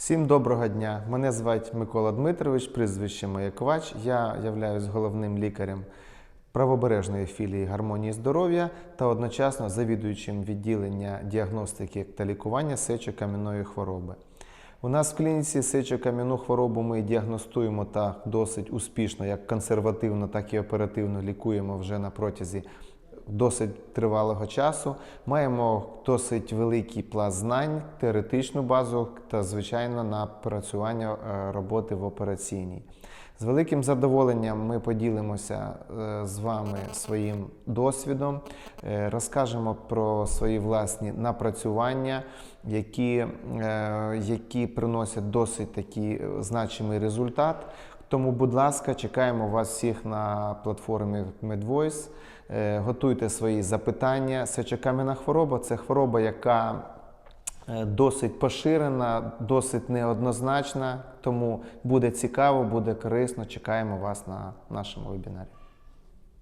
Всім доброго дня! Мене звати Микола Дмитрович, прізвище моє Ковач. Я являюсь головним лікарем правобережної філії гармонії здоров'я та одночасно завідуючим відділення діагностики та лікування сечокам'яної хвороби. У нас в клініці сечокам'яну хворобу ми діагностуємо та досить успішно, як консервативно, так і оперативно лікуємо вже на протязі досить тривалого часу. Маємо досить великий пласт знань, теоретичну базу та, звичайно, напрацювання е, роботи в операційній. З великим задоволенням ми поділимося е, з вами своїм досвідом, е, розкажемо про свої власні напрацювання, які, які приносять досить такий значимий результат. Тому, будь ласка, чекаємо вас всіх на платформі MedVoice. Е, Готуйте свої запитання. Сечокам'яна хвороба це хвороба, яка е, досить поширена, досить неоднозначна. Тому буде цікаво, буде корисно. Чекаємо вас на нашому вебінарі.